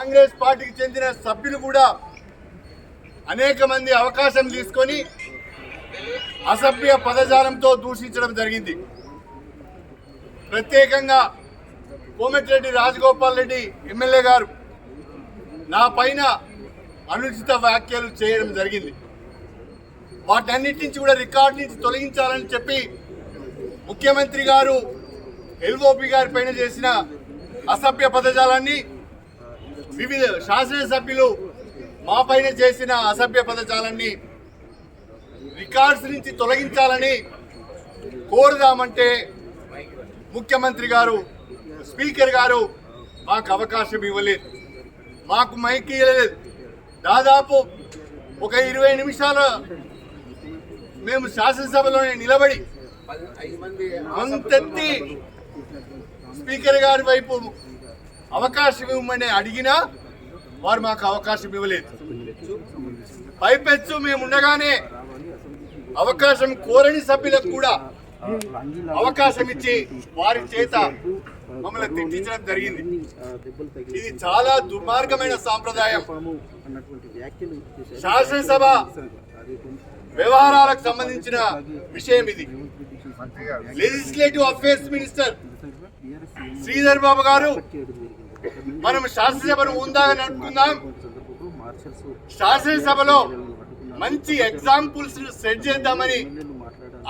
కాంగ్రెస్ పార్టీకి చెందిన సభ్యులు కూడా అనేక మంది అవకాశం తీసుకొని అసభ్య పదజాలంతో దూషించడం జరిగింది. ప్రత్యేకంగా కోమటిరెడ్డి రాజగోపాల్ రెడ్డి ఎమ్మెల్యే గారు నా పైన అనుచిత వ్యాఖ్యలు చేయడం జరిగింది. వాటన్నిటి నుంచి కూడా రికార్డు నుంచి తొలగించాలని చెప్పి ముఖ్యమంత్రి గారు ఎల్ఓపి గారి పైన చేసిన అసభ్య పదజాలాన్ని వివిధ శాసనసభ్యులు మా పైన చేసిన అసభ్య పదజాలన్నీ రికార్డ్స్ నుంచి తొలగించాలని కోరుదామంటే ముఖ్యమంత్రి గారు స్పీకర్ గారు మాకు అవకాశం ఇవ్వలేదు. మాకు మైక్ ఇవ్వలేదు దాదాపు ఒక ఇరవై నిమిషాలు మేము శాసనసభలోనే నిలబడి అంతెత్తి స్పీకర్ గారి వైపు అవకాశం ఇవ్వమని అడిగినా వారు మాకు అవకాశం ఇవ్వలేదు. పైపెచ్చు మేము ఉండగానే అవకాశం కోరని సభ్యులకు కూడా అవకాశం ఇచ్చి వారి చేత మమ్మల్ని తిట్టించడం జరిగింది. ఇది చాలా దుర్మార్గమైన సాంప్రదాయం. శాసనసభ వ్యవహారాలకు సంబంధించిన విషయం ఇది. Legislative affairs minister Sridhar Babu garu మనం శాసనసభను ఉందాగా నడుపుకుందాం శాసనసభలో మంచి ఎగ్జాంపుల్స్ సెట్ చేద్దామని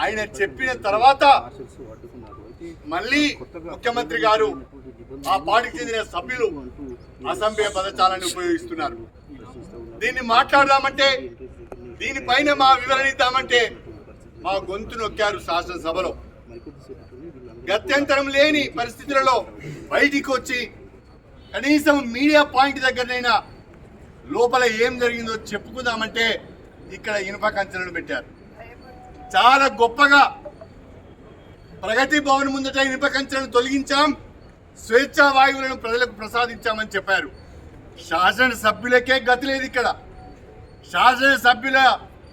ఆయన చెప్పిన తర్వాత మళ్ళీ ముఖ్యమంత్రి గారు ఆ పార్టీకి చెందిన సభ్యులు అసభ్య పదజాలాన్ని ఉపయోగిస్తున్నారు. దీన్ని మాట్లాడదామంటే దీనిపైన మా వివరణ ఇద్దామంటే మా గొంతు నొక్కారు శాసనసభలో. గత్యంతరం లేని పరిస్థితులలో బయటికి వచ్చి కనీసం మీడియా పాయింట్ దగ్గరనైనా లోపల ఏం జరిగిందో చెప్పుకుందామంటే ఇక్కడ ఇనుప కంచెలను పెట్టారు. చాలా గొప్పగా ప్రగతి భవన్ ముందట ఇనుప కంచెలను తొలగించాం స్వేచ్ఛా వాయువులను ప్రజలకు ప్రసాదించామని చెప్పారు. శాసన సభ్యులకే గతి లేదు ఇక్కడ. శాసన సభ్యుల